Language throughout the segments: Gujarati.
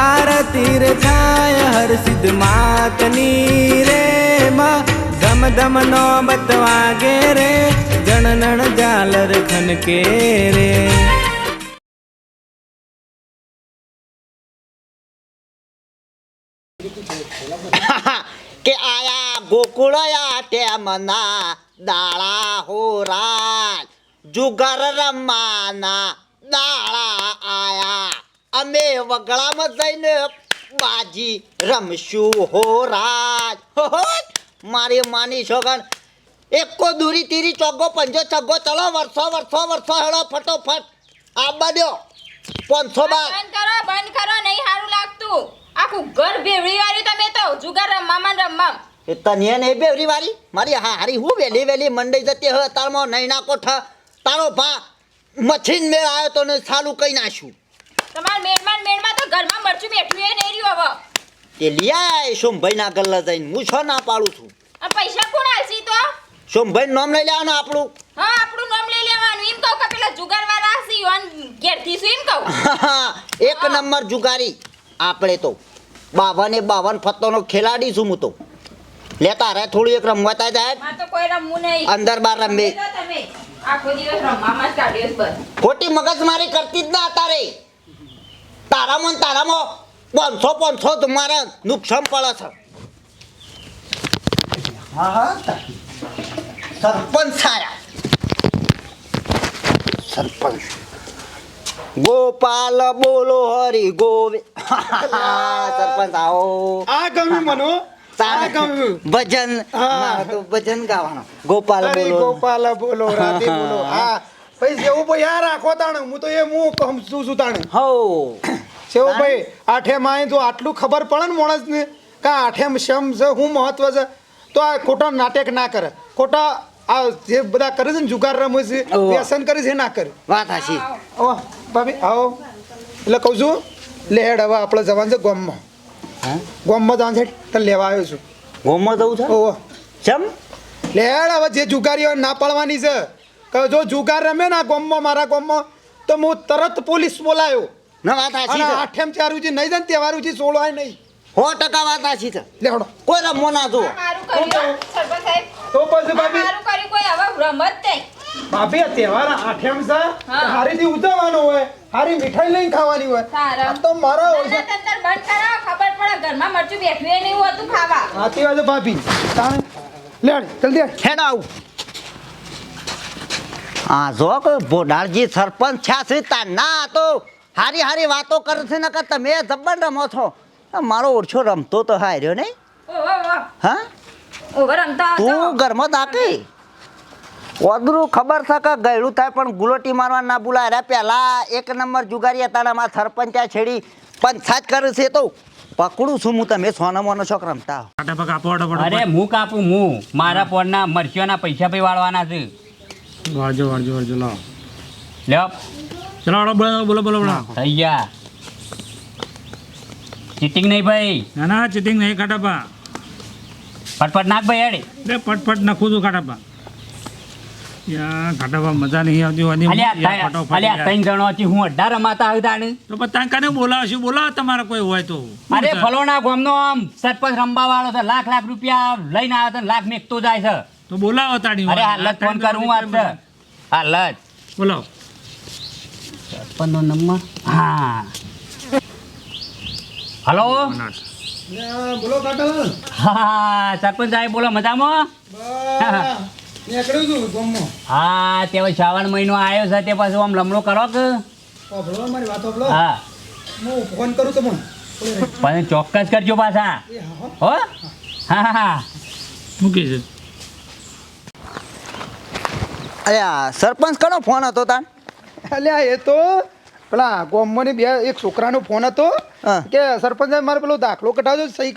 આરતી રે થાય, હર સિદ્ધ માતની રે માં. ધમ ધમ નો બતવાગે રે જણનણ જાલર ખનકે રે. કે આયા ગોકુળયા ટેમના દાળા હોરા જુગર રમાના દાળા આયા. અમે વગડામાં જઈને બાજી રમશું હોરાજ મારી માની છોકન એકો દૂરી તીરી ચોગ્ગો પંજો છગ્ગો ચલો વર્ષો વર્ષો વર્ષો હેડો ફટોફટ. આ બધો પાંચસો બાર. બંધ કરો બંધ કરો નહીં સારું લાગતું. આખું ઘર ભેવડી વાળ્યું તમે તો. જુગાર રમવામાં રમવા એ તને નહીં બેવરી વાળી? મારી હા હારી હું વેલી વેલી મંડઈ જતી હવે તારમાં નહીં ના ઠ તારો ભા મચ્છીન મેળ આવ્યો તો ને સાલું કઈ નાખ્યું? તમારા મેળમાં મેળમાં તો ઘરમાં મરચું બેઠું એ નહીં રહ્યું હવે. તે લિયા સોમભાઈ ના ગલ્લા જઈને. હું છો ના પાડું છું. આ પૈસા કોણ આલસી તો? સોમભાઈ નામ લઈ લેવાનું આપણું. હા આપણું નામ લઈ લેવાનું. એમ કહું કે પેલા જુગારવા હસી યોન ઘેરથી શું એમ કહું. એક નંબર જુગારી. આપણે તો બાવન એ બાવન ફત્તોનો ખેલાડી છું હું તો. લેતા રે થોડું એક રમવાતા જાય. તો કોઈ રમવું નહીં. અંદર બાર રમે. તમે. આખો દિવસ રમવામાં જ કાઢ્યો બસ. ખોટી મગજમારી કરતી જ ના તારે. તારામાં તારામાં પાંચસો પાંચસો તમારા નુકસાન પડે છે. હા હા સરપંચ સારા સરપંચ. ગોપાલ બોલો હરી ગોવે સરપંચ આવો. આ ગમ્યું મનો. ભજન હા. મારે તો ભજન ગાવાનું. ગોપાલ બોલો. ગોપાલ બોલો રાધે બોલો. હા. ભાઈ જેવું ભાઈ આ રાખો તાણે. હું તો એ હું સમજુ છું તાણે હો સેવું ભાઈ આઠે માય તો આટલું ખબર પડે ને માણસને કે આઠે આઠેમ શમ છે શું મહત્વ છે? તો આ ખોટા નાટક ના કરે. ખોટા આ જે બધા કરે છે ને જુગાર રમે છે. વ્યસન કરે છે એ ના કરે. વાત હાશી ઓ ભાભી આવો. એટલે કહું છું લે હવે આપણે જવાનું છે ગોમમાં. હા? ગોમમાં જવાનું છે તને લેવા આવ્યો છું. ગોમમાં જવું છે? ઓ ચમ? લે હવે જે જુગારીઓ ના પાડવાની છે કે જો જુગાર રમે ને આ ગોમમાં મારા ગોમમાં તો હું તરત પોલીસ બોલાયો. ના વાત હાચી છે. આઠેમ ચાર ઉજી નહીં જન તેવારુજી તહેવાર સોળવાય નહીં. હો ટકા વાત હાચી છે. લેવડો કોઈ રમો ના જો મારું કર્યું સરપંચ સાહેબ. તો પછી ભાભી? મારું કર્યું કોઈ હવે રમત નહીં. ભાભી આ તહેવાર આઠેમ છે. હારીથી ઉજવવાનો હોય હારી મીઠાઈ લઈને ખાવાની હોય. આ તો મારો હોય છે. તંતર બંધ કરાવો ખબર પડે ઘરમાં મરચું બેઠું એ નહીં હોતું ખાવા. હાથી વાજે ભાભી. તાણ લેડ જલ્દી આવ. આવું. આ જો કે ભોડાળજી સરપંચ છ્યા છે તા ના તો હારી હારી વાતો કરે છે નકર તમે જબ્બર રમો છો. મારો ઓછો રમતો તો હાર્યો નહીં. હા? તું ઘરમાં દાકી ઓદરું ખબર છે કે ગયડું થાય પણ ગુલોટી મારવા ના બોલાય. પહેલા એક નંબર જુગારી હતા ને અમારા સરપંચ આ છેડી પંચાયત કરે છે તો પકડું છું હું તમે સોના મોનો છોક રમતા અરે હું કાપું હું મારા પોરના મરચીઓના પૈસા પૈ વાળવાના છે. વાળજો વાળજો વાળજો લાવ. લ્યો. ચલો બોલો બોલો બોલો બોલો. થઈ ગયા. ચીટિંગ નહીં ભાઈ. ના ના ચીટિંગ નહીં કાટાપા. ફટફટ નાખ ભાઈ હેડે. બે ફટફટ નાખું છું કાટાપા. યાર કાટાપા મજા નહીં આવતી હોતી અલ્યા યાર, ત્રણ- ફટોફટ અલ્યા ત્રણ જણો છે હું અઢાર રમાતા આવતા ને. તો કને બોલાવશું? બોલાવો તમારે કોઈ હોય તો. અરે ફલોના ગામનો આમ સરપંચ રમવા વાળો છે લાખ લાખ રૂપિયા લઈને આવ્યો તો લાખ મેકતો જાય છે. તો બોલાવો તાણી અરે હાલત ફોન કરું વાત છે હાલત બોલાવો. સરપંચનો નંબર. હા. હલો? બોલો કાકા હા સરપંચ સાહેબ બોલો મજામાં? નીકળ્યું છું હા તે હવે શ્રાવણ મહિનો આવ્યો છે તે પાછું આમ લમણો કરો કે? મારી વાત હા. હું. ફોન કરું તમને પણ ચોક્કસ કરજો પાછા. હો. હો? હા હા હા. મૂકી છે. અલ્યા સરપંચ કનો ફોન હતો તાન? અલ્યા એ તો પેલા ગોમની બે એક છોકરાનો ફોન હતો. કે સરપંચ મારે પેલો દાખલો કઢાવજો સહી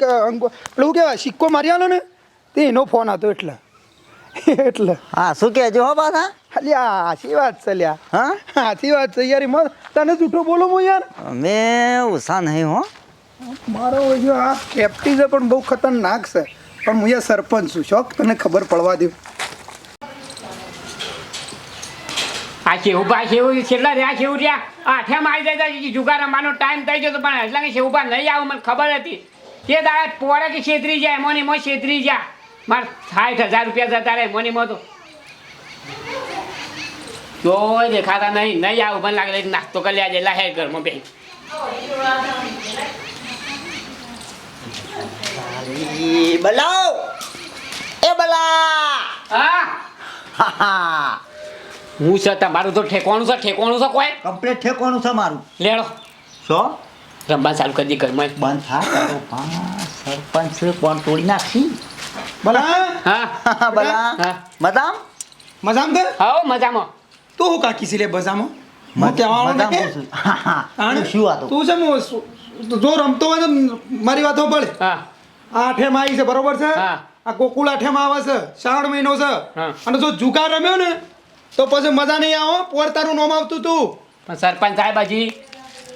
પેલું કેવાય સિક્કો મારી આલો ને તે એનો ફોન હતો એટલે. એટલે. હા શું કહેજો હો પાછા? અલ્યા સાચી વાત છે લ્યા. હા? સાચી વાત છે યાર મત તને જૂઠો બોલો હું યાર? મેં ઉષા નહીં હો. મારો આ કેપ્ટી છે પણ બહુ ખતરનાક છે. પણ હું યાર સરપંચ છું શોખ તને ખબર પડવા દઉં આ શેવુભા શેવું છેલ્લા રહ્યા શેવું રહ્યા. આઠેમ આવી જાય જુગાર રમવાનો ટાઈમ થઈ ગયો પણ એટલે કે શેવુભા નહીં આવું મને ખબર હતી. તે દાડા પોરે કે છેતરી જાય મોની મો છેતરી જા. મારે સાઠ હજાર રૂપિયા જતા રહે મોની મો તો. કોઈ દેખાતા નહીં નહીં આવું મને લાગે નાસ્તો કરી લેજે લાહે ઘરમાં બે બલાવ! એ બલા! હા હા. હા હું છે તમારું તો ઠેકવાનું છે ઠેકવાનું છે કોઈ? કમ્પ્લીટ ઠેકવાનું છે મારું. લેડો. શો? રમવા ચાલુ કરી દી ઘરમાં. બંધ થા સરપંચ કોણ તોડી નાખી? બલા. હા? બલા. હા. મજામ? મજામ કે હાઓ મજામાં. તું હું કાકી સિલે બજામાં? હું કહેવાનો મજામ ને હા, હા. આણ? તું શું વાતો? તું છે હું જો રમતો હોય તો મારી વાતો પડે હા. આઠે આઠેમ આવી છે બરોબર છે? હા. આ ગોકુળ આઠેમ આવે છે શ્રાવણ મહિનો છે. હા. અને જો જુગાર રમ્યો ને તો પછી મજા નહીં આવો પોર તારું નામ આવતું તું. પણ સરપંચ સાહેબ હજી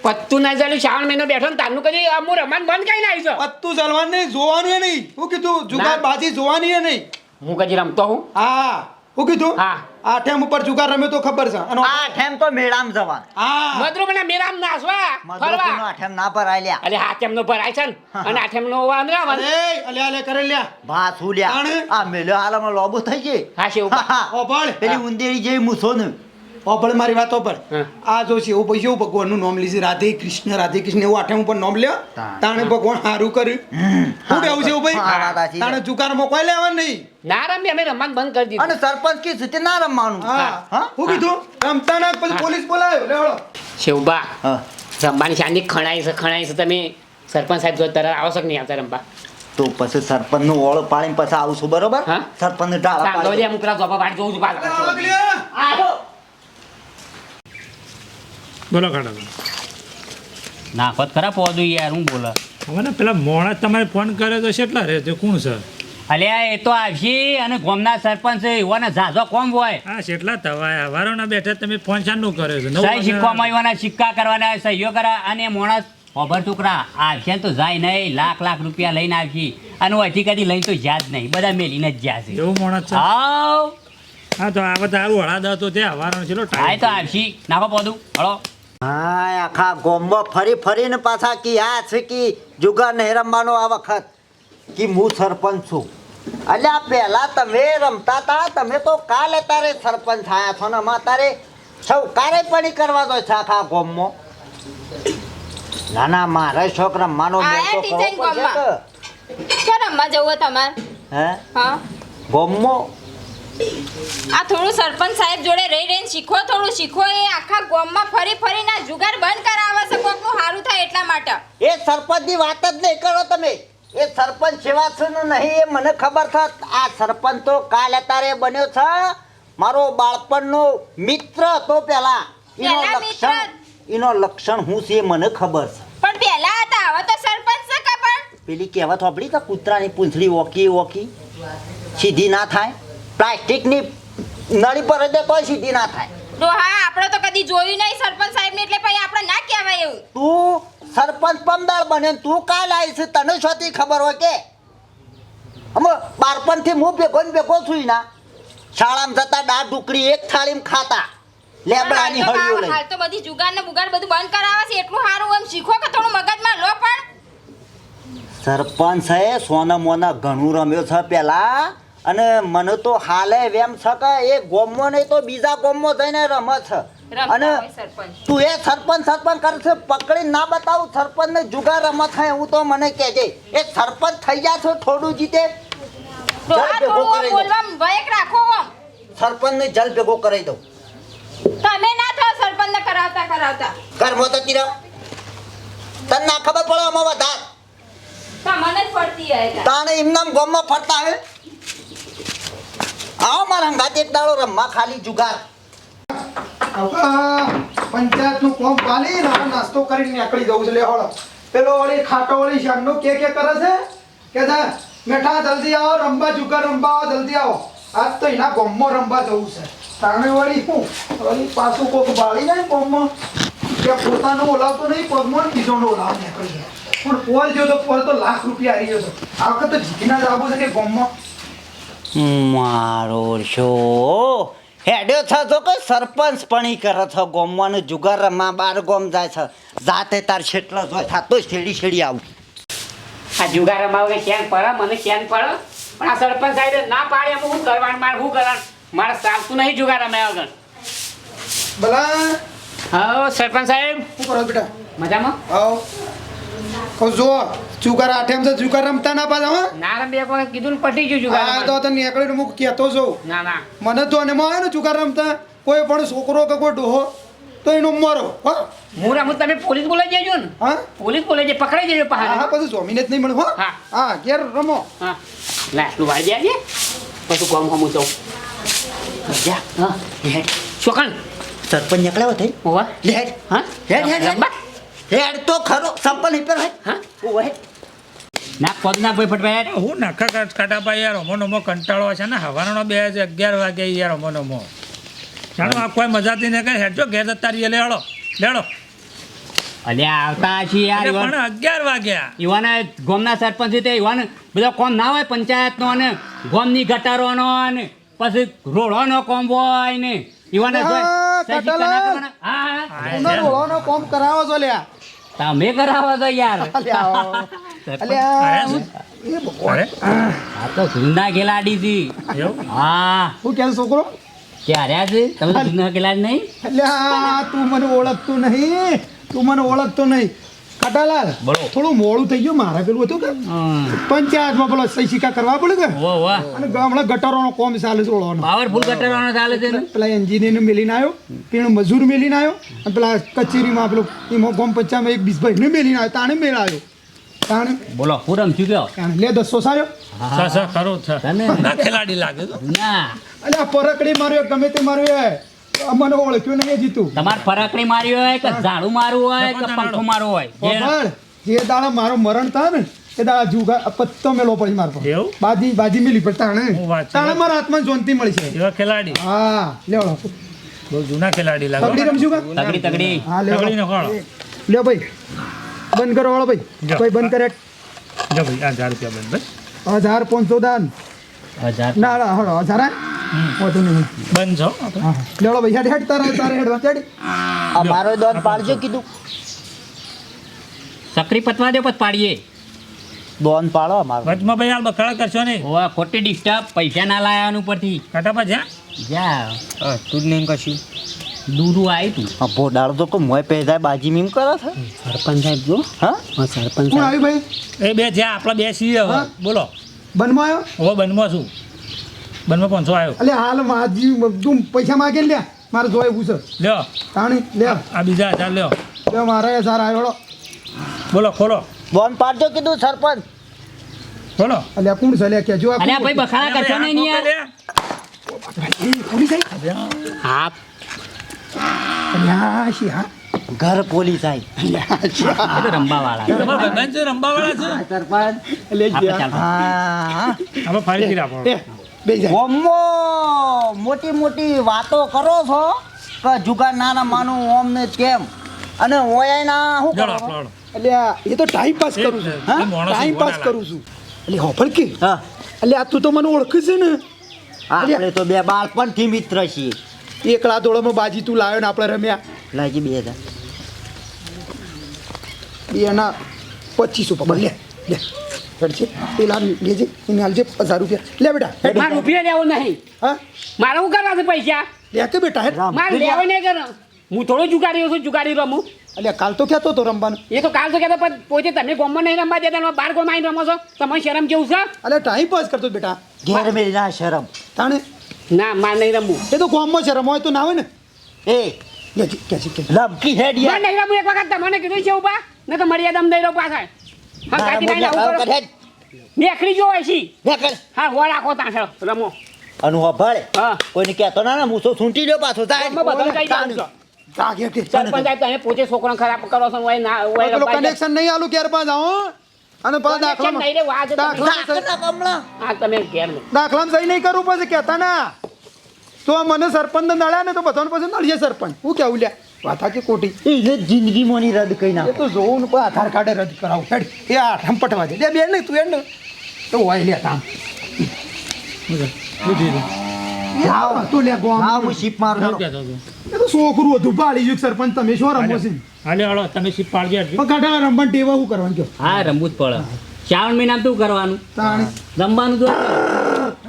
પત્તું ના ચાલ્યું શ્રાવણ મહિનો બેઠો ને તારનું કદી હું રમવાનું બંધ કઈ નાખી છો? પત્તું ચાલવાનું નહીં જોવાનું નહીં. હું કીધું જુગાર. બાજી જોવાની એ નહીં. હું કદી રમતો હું હા. હું કીધું? હા. આઠેમ ઉપર જુગાર રમ્યો તો ખબર છે. અને આ ઠેમ તો મેળામ જવા હા. મધુર મને મેરામ નાસવા મધુરપુરનો ફરવા. ઠેમ ના ભરાય લ્યા. અરે હાથેમ નો ભરાય છે ને. અને હાથેમ નો વાંદરા અરે અલે અલે કરે લ્યા. ભાસુ લ્યા. આ મેલો હાલમાં લોબો થઈ ગઈ હા શેવું ઓભળ પેલી ઉંદેરી જેવી મૂછો ને. ઓભળ મારી વાત ઓભળ આ જો છે એવું પછી એવું ભગવાનનું નામ લીધું રાધે કૃષ્ણ રાધે કૃષ્ણ એવું આઠે ઉપર નામ લ્યો. તાણે. ભગવાન સારું કર્યું. શું કેવું છે ભાઈ? તાણે જુગારમાં કોઈ લેવા નહીં. ના રમી અમે રમવાનું બંધ કરી દીધું. અને સરપંચ કી સુધી ના રમવાનું. હા. કીધું? રમતા ના પછી પોલીસ બોલાયો લેવડો શેવબા હા. રમવાની શાંતિ ખણાઈ છે ખણાઈ છે તમે સરપંચ સાહેબ જો તરત આવો છો નહીં આવતા રમવા? તો પછી સરપંચનું ઓળો પાડીને પછી આવું છું બરોબર? હા? સરપંચ ને ડાળા પાડી દો હું પેલા જોબા પાડી જોઉં છું પાછો. બોલો કાઢો નાખત ખરા પોદું યાર હું બોલે? હવે ને પેલા મોડા તમારે ફોન કર્યો તો કેટલા રહે છે? કોણ સર અલ્યા એ તો આવશે અને ગોમના સરપંચ એવાને ઝાઝો કોમ હોય. હા કેટલા તવાય વારોના બેઠા તમે ફોન શાનું કર્યો છે? સહી સિક્કામાં એવાના સિક્કા કરવાના સહીઓ કરા. અને મોણસ ઓભર ટુકડા આવશે તો જાય નહીં લાખ લાખ રૂપિયા લઈને આવશે. અને હજી કદી લઈને તો જ્યાં જ નહીં બધા મેલીને જ જ્યાં છે. એવું મોણસ છે? હા તો આ બધા સારું હળાદ હતો તે હવાનો છે હા તો આવશે. નાખો પોદું હળો. હા આખા ગોમમાં ફરી ફરીને પાછા કી આ છે કી જુગાર નહીં રમવાનો આ વખત. કી હું સરપંચ છું. અલ્યા પહેલા તમે રમતા હતા તમે તો કાલે તારે સરપંચ થયા છો ને અમારે તારે સૌ કારે પણ કરવા દો છે આખા ગોમમાં. ના ના મારે શોખ રમવાનો મેળ તો કરવો પડશે. ક્યાં રમવા જવું તમારે? હે? હા. ગોમમાં આ થોડું સરપંચ સાહેબ જોડે રહી રહીને શીખો થોડું શીખો એ આખા ગામમાં ફરી ફરીને જુગાર બંધ કરાવે છે કોકનું સારું થાય એટલા માટે. એ સરપંચની વાત જ નહીં કરો તમે. એ સરપંચ સેવા છે ને નહીં એ મને ખબર છે. આ સરપંચ તો કાલ અતારે બન્યો છે. મારો બાળપણનો મિત્ર હતો પેલા એનો લક્ષણ એનો લક્ષણ હું છે મને ખબર છે. પણ પહેલા હતા હવે તો સરપંચ છે ખબર પેલી કહેવત સાંભળી તો કૂતરાની પૂંછડી ઓકી ઓકી. સીધી ના થાય. પ્લાસ્ટિકની નળી પર જ કોઈ સીધી ના થાય. તો હા આપણે તો કદી જોયું નહીં સરપંચ સાહેબ ને એટલે પછી આપણે ના કહેવાય એવું. તું સરપંચ પમદાર બને તું કાલ આવી છે તને શોથી ખબર હોય કે? અમે બાળપણથી હું ભેગો ને ભેગો છું ના શાળામાં જતા દાળ ઢુકડી એક થાળીમાં ખાતા. લેબડાની હળીઓ હાલ તો લઈ. હાલ તો બધી જુગાર ને બુગાર બધું બંધ કરાવે છે એટલું સારું એમ. શીખો કે થોડું મગજમાં લો પણ. સરપંચ છે સોના મોના ઘણું રમ્યો છે પેલા. અને મને તો હાલે વેમ છે કે એ ગોમો નહીં તો બીજા ગોમો જઈને રમે છે. અને તું એ સરપંચ સરપંચ કરે છે પકડી ના બતાવું સરપંચ ને જુગાર રમત થાય એવું તો મને કહેજે. એ સરપંચ થઈ જાય છો થોડું જીતે. સરપંચ ને જલ ભેગો કરી દઉં તમે ના થાવ સરપંચ ને કરાવતા કરાવતા. કર્મો તો તીરા. તને ના ખબર પડે આમાં વધાર તમને જ પડતી તાણે એમનામ ગોમમાં ફરતા હે? આવો મારા ગાતે એક રમવા ખાલી જુગાર. પંચાયતનું કોમ પાલી ને નાસ્તો કરીને નીકળી જવું છે, લે હળ. પેલો વળી ખાટો વળી શાકનો કે કે કરે છે? કે દા મેઠા, જલ્દી આવો, રમવા, જુગાર રમવા આવો, જલ્દી આવો. આજ તો એના ગોમમાં રમવા જવું છે. તાણે વળી હું વળી પાછું કોક બાળી જાય ગોમમાં. કે પોતાનું ઓલાવતો નહીં, પગમાં બીજોનો ઓલાવ નીકળી જાય. પણ પોલ જો તો, પોલ તો લાખ રૂપિયા આવી છે. આ વખત તો જીતીના જ આવવું છે કે ગોમમાં? મારો શો હેડ્યો છે તો કે સરપંચ પણી કરે છે ગોમવાનું જુગાર રમવા બાર ગોમ જાય છે. જાતે તાર છેટલો જોઈ થતો છેડી છેડી આવું. આ જુગાર રમાવો કે ચેન પડે? મને ચેન પડે? પણ આ સરપંચ સાહેબ ના પાડે એમ હું કરવાનું? મારે શું કરવાનું? મારે ચાલતું નહીં જુગાર રમાયા વગર ભલા. હા સરપંચ સાહેબ. શું કરો બેટા? મજામાં? આવો કહું જો જુગાર આઠેમ છે જુગાર રમતા ના પાછા હા. ના રમે વખત કીધું ને પટી ગયું જુગાર આ તો રમવાનું. નીકળીને હું કહેતો છું ના ના. મને તો અને આવે ને જુગાર રમતા. કોઈ પણ છોકરો કે કોઈ ડોહો તો એનો મરો હા. હું રમું તમે પોલીસ બોલાઈ જજો ને. હા? પોલીસ બોલાઈ જાય પકડાઈ જજો હા હા પછી જમીને જ નહીં મળે હા. હા. ઘેર રમો. હા. લે તું વાળી જાય પછી કોમ હમું જાઉં. જા હા હેડ. છોકણ. સરપંચ નીકળ્યો થઈ ઓવા લે હેડ. હા? હેડ હેડ હેડ. રમવા? હેડ તો ખરો સંપલ હિપર હે. હા? ઓ હેડ ના પગ ના કોઈ ફટવાયા હું નખા કાટ કાટા ભાઈ યાર અમો નમો કંટાળો છે ને હવાનો બે અગિયાર વાગે યાર અમો નમો જાણો આ કોઈ મજાથી ને કઈ હેડજો ઘેર જતા રહીએ લેડો લેડો અલ્યા આવતા છીએ યાર પણ અગિયાર વાગ્યા. ઈવાને ગોમના સરપંચ છે તે યુવાન બધા કોમ ના હોય પંચાયતનો અને ગોમની ગટારોનો અને પછી રોડોનો કોમ હોય ને. ઈવાને હા. હા હા. રોવાનો કોમ કરાવો છો લ્યા. તમે કરાવો તો યાર. આ તો જૂના ખેલાડી છે. એવું? હા. હું કે છોકરો? ક્યારે છે? તમે તો જૂના ખેલાડી નહીં? અલ્યા તું મને ઓળખતું નહીં. તું મને ઓળખતો નહીં. કટાલાલ બોલો. થોડું મોડું થઈ ગયું મારે પેલું હતું કે પંચાયતમાં પેલો સહી સિક્કા કરવા પડે કે? અને હમણાં ગટરોનો કોમ ચાલે છે ઓળવાનો. પાવરફુલ ગટરોનો ચાલે છે ને? પેલા એન્જિનિયરને મેલીને આવ્યો પેલો મજૂર મેલીને આવ્યો અને પેલા કચેરીમાં પેલો એમાં ગામ પંચાયતમાં એક બીસભાઈને મેલીને આવ્યો તાણે મેળાયો તાણે બોલો પૂરમ રમશું ગયો તાણે લે દસો સાયો. સર સર કરો છે. તને? ના ખેલાડી લાગે ના. અલ્યા પરકડી માર્યો ગમે તે માર્યો એ મને ઓળખ્યો નહીં જીતું. તમારે ફરકડી મારી હોય કે ઝાડુ મારવું હોય કે પંખો મારવું હોય? જે- દાડા મારો મરણ થાય ને એ દાડા જુગા પત્તો મેલો પડી માર પર. બાજી બાજી મિલી પણ તાણે. તાણે મારા હાથમાં જોનતી મળી છે. એવા ખેલાડી? હા લેવડો બહુ જૂના ખેલાડી લાગે. તગડી રમશું કા? તગડી તગડી. હા તગડીને તગડી ખોળો લ્યો ભાઈ. બંધ કરો વાળો ભાઈ. કોઈ બંધ કરે? જો ભાઈ આ હજાર રૂપિયા બંધ ભાઈ હજાર પાંચસો દાન. હજાર. ના ના હળો હજાર હા? વધુ નહીં બંધ છો લેવડો ભાઈ હેડ હેડ તારે તારે હેડ હેડ. આ મારો દોન પાડજો કીધું. સકરી પતવા દે પછી પાડીએ. દોન પાડો મારો વચમાં ભાઈ હાલ બખાડા કરશો ખોટી ડિસ્ટર્બ પૈસા ના લાયા ઉપરથી કાટાપા જ્યાં જા. તું જ નહીં કશું. દૂરું આવ્યું તું. આ ભોડાળ તો કોઈ મોય પહેરાય બાજી મીમ કરો છે? સરપંચ સાહેબ જો. હા? સરપંચ કોણ આવ્યું ભાઈ? એ બે જ્યાં આપણા બે છીએ હવે. બોલો. બનમાં આવ્યો? હવે બંધમાં છું. બંધમાં પાંચસો આવ્યો એટલે હાલ માજી તું પૈસા માગે લે મારે જોઈ એવું છે. લ્યો. તાણી લે આ બીજા હજાર લ્યો. લે મારે સાર આવ્યો બોલો ખોલો. બોન પાડજો કીધું સરપંચ. બોલો. અલ્યા કોણ છે? લે કેજો અલ્યા ભાઈ બખાડા કરશો નહીં યાર પોલીસ આવી હા. અલ્યા શી હા? ઘર પોલીસ આવી એ તો રંબા વાળા તમારા ભાઈબંધ છે રંબાવાળા છે? સરપંચ. એટલે હા હવે ફરીથી રાખો બે મોટી મોટી વાતો કરો છો કે જુગાર નાના માનું ઓમ ને કેમ? અને ઓયા ના શું કરો? એટલે અલ્યા એ તો ટાઈમ પાસ કરું છું. હા? માણસ ટાઈમ પાસ કરું છું. એટલે હોફળ કે હા. એટલે આ તું તો મને ઓળખે છે ને. આપણે તો બે બાળપણથી મિત્ર છીએ. એકલા દોડામાં બાજી તું લાવ્યો ને આપણે રમ્યા. લાજી બે હજાર. બે એના પચીસો પર લે લે. હેડ પેલા લેજે એને હાલજે હજાર રૂપિયા. લે બેટા મારે રૂપિયા લેવો નહીં. હા? મારે શું કરવા છે પૈસા? લે કે બેટા હે. મારે લેવો નહીં કરો. હું થોડો જુગારી છું જુગારી રમું. એટલે કાલ તો કહેતો હતો રમવાનું? એ તો કાલ તો કહેતો પણ પોતે તમે ગોમમાં નહીં રમવા દેતા બાર ગોમાં આવીને રમો છો. તમને શરમ કેવું છે? એટલે ટાઈમ પાસ કરતો બેટા. ઘેર મેરી ના શરમ. તાણે? ના માર નહીં રમવું. એ તો ગોમમાં છે રમો હોય તો ના હોય ને. એ. લમકી હેડ યાર નહીં રમવું એક વખત તમને કીધું છે ઊભા. ને તો મર્યાદા દઈ રહો પાછા. હા કાચી મોઢા આવું કરો. કર જો હોય છી લે હા હો રાખો રમો. ભળે હા કોઈને કહેતો ના ને મૂસો સૂંટી લ્યો પાછો થાય જાઉં છું. પોતે છોકરાને ખરાબ કરો છો ના. કનેક્શન નહીં આલું ક્યારે અને પાછા દાખલામાં તમે. દાખલામાં સહી- તમે ઘેર દાખલામાં સહી નહીં કરવું પછી કહેતા ના. તો આ મને સરપંચ નડ્યા ને તો બધાને પછી નડીએ સરપંચ. હું કેવું લ્યા? વાત સાચી ખોટી એ જિંદગીમાં ની રદ કઈ એ નાખો. તો જોઉં ને પણ આધાર કાર્ડ રદ કરાવું. હેડ એ આ આઠમ પટવા દે. બે નહીં તું એને તો હોય લે તામ આવો લે ગોમ. હા હું શીપ મારું? એ તો છોકરું હતું પાડી ગયું સરપંચ તમે શું રમો છે? હાલે હાલો તમે શીપ પાડજો. પણ કાઢા રમવાનું ટેવા હું કરવાનું કયો હા રમવું જ પડે. શ્રાવણ મહિના શું કરવાનું? તાણી. રમવાનું તો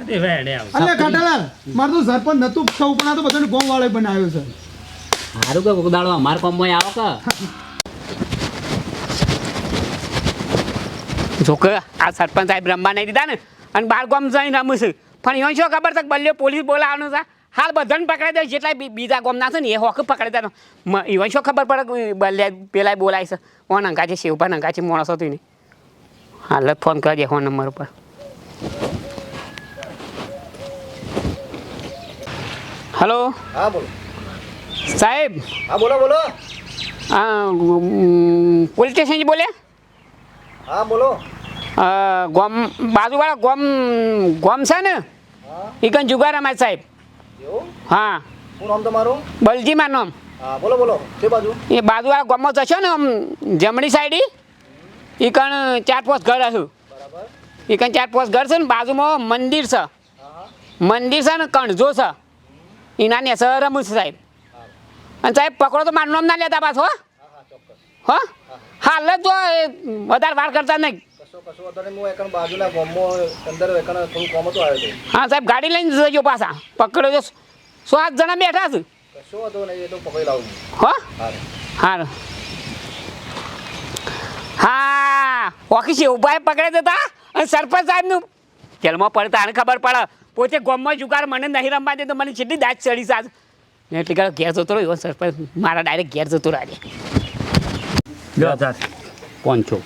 અરે વેડે આવ. અલ્યા કાઢેલા મારે તો સરપંચ નતું સૌ પણ આ તો બધાને ગોમ વાળો બનાવ્યો છે. સારું કે કોક દાડો અમાર કોમમાં આવો કે? જોકે આ સરપંચ સાહેબ રમવા નહીં દીધા ને અને બાર ગામ જઈને રમું છું. પણ એ શું ખબર છે બલ્યો પોલીસ બોલાવવાનું છે? હાલ બધાને પકડાઈ દે જેટલા બી- બીજા ગામના છે ને એ હોક પકડાઈ દે એવા શું ખબર પડે બલ્યા પેલા બોલાય છે? ઓન અંકા છે શિવભા અંકા છે માણસો હતું ને હાલ ફોન કરજે ફોન નંબર ઉપર. હલો? હા બોલો. સાહેબ. હા બોલો બોલો. હા પોલીસ સ્ટેશનથી બોલ્યા? હા બોલો. ગોમ બાજુવાળા ગોમ ગોમ છે ને? એ કન જુગારામાં સાહેબ. હા. શું નામ તમારું? બલજીમાં નામ. હા બોલો બોલો. તે બાજુ? એ બાજુવાળા ગોમમાં જશો ને આમ જમણી સાઈડ એ કણ ચાર પાંચ ઘર હશું એ કણ ચાર પાંચ ઘર છે ને બાજુમાં મંદિર છે. મંદિર છે ને કણજો છે. એના ને રમું છું સાહેબ. અને સાહેબ પકડો તો મારું નામ ના લેતા પાછો હો. હો? હાલ જ વધારે વાર કરતા નહીં. હું સાહેબ ગાડી લઈને જજો પાછા. પકડો જો. સો આઠ જણા બેઠા છે. કશો નહીં તો પકડી લાવું હો? હા હા હા ઓફિસે ઊભા પકડે દેતા અને સરપંચ સાહેબનું જેલમાં પડતા આને ખબર પડે. પોતે ગોમમાં જુગાર મને નહીં રમવા દે તો મને કેટલી દાંત ચડી સાજ એટલે કે ઘેર જતો રહ્યો સરપંચ મારા ડાયરેક્ટ ઘેર જતો રાજે લ્યો કોણ છો?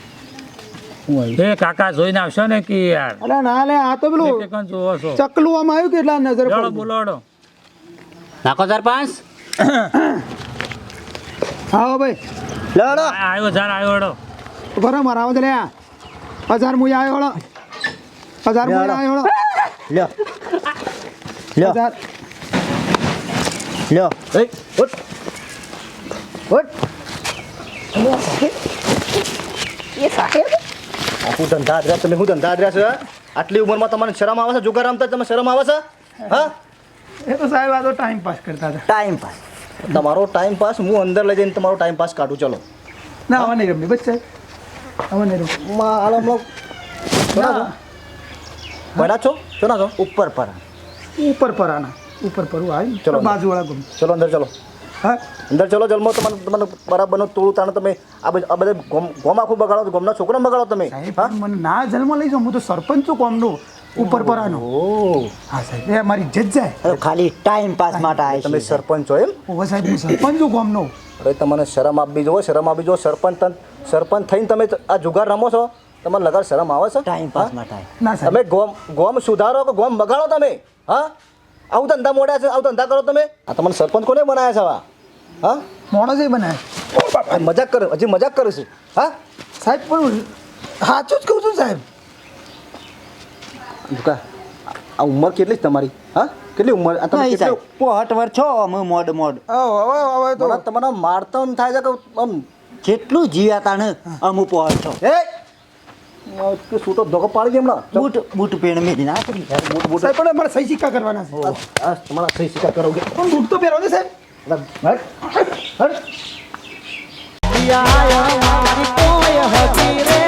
એ કાકા જોઈને આવશો ને કે યાર? અરે ના લે આ તો પેલું જોવો છો. ચકલું આમ આવ્યું કે એટલા નજર હેડો બોલાડો બોલો હેડો. નાખો સરપંચ. હા ભાઈ. લડો. આ આવ્યો સર આવ્યો હેડો બરો મારા આવો લે હજાર મુય આવ્યો હળો હજાર મુય આવ્યો હળો લ્યો. લ્યો. હજાર. લ્યો એ ઉઠ. ઉઠ. એ સાહેબ? હું ધંધા આદર્યા તમે હું ધંધા રહ્યા છો આટલી ઉંમરમાં તમને શરમ આવે છે જુગાર રમતા તમે શરમ આવે છે? હા? એ તો સાહેબ આ તો ટાઈમ પાસ કરતા હતા. ટાઈમ પાસ તમારો ટાઈમ પાસ હું અંદર લઈ જઈને તમારો ટાઈમ પાસ કાઢું ચલો. ના આવા નહીં રમી બસ સાહેબ આવા નહીં રમી માં હાલો હમણાં. શોના છો છો? ના છો? ઉપર પર. ઉપર પર આના ઉપર પરવું આવી ચલો. બાજુવાળા ગમ. ચલો અંદર ચલો. હા? અંદર ચલો જલમો તમારે તમને બરાબરનું તોડું તાણે તમે આ બધા બધા ગોમ આખું બગાડો ગોમના છોકરાને બગાડો તમે હા? મને ના જન્મ લઈ જાઉં હું તો સરપંચ છું ગોમનો ઉપર પર આનો ઓ હા સાહેબ એ મારી ઇજ્જત જાય. ખાલી ટાઈમ પાસ માટે આવે તમે સરપંચ છો એમ? ઓ સાહેબ હું સરપંચ છું ગોમનો અરે તમને શરમ આપવી જુઓ શરમ આપવી જુઓ સરપંચ સરપંચ થઈને તમે આ જુગાર રમો છો? તમને લગાડ શરમ આવે છે? ટાઈમ પાસ માટે ના સાહેબ. તમે ગોમ ગોમ સુધારો કે ગોમ બગાડો તમે હા? આવું ધંધા મોડ્યા છે આવું ધંધા કરો તમે. આ તમને સરપંચ કોને બનાવ્યા છે આવા? હા? મોણસ એ મજાક કરે હજી મજાક કરે છે. હા? સાહેબ પણ સાચું જ કહું છું સાહેબ. દુકા આ ઉંમર કેટલી છે તમારી? હા? કેટલી ઉંમર? આ તમે કેટલી પોહટ વર છો અમે મોડ મોડ હવે હવે તો તમારા મારતા થાય છે કે આમ કેટલું જીયા તાણે અમુ પોહટ છો. એ! સૂટો ધોકો પાડી દે હમણાં. બૂટ બૂટ પેણ મેરી ના કરી બૂટ બૂટ. સાહેબ પણ અમારે સહી સિક્કા કરવાના છે. તમારા સહી શિકાર કરોગે પણ બૂટ તો પહેરો ને સાહેબ. હટ. હટ. કોઈ હતી રે.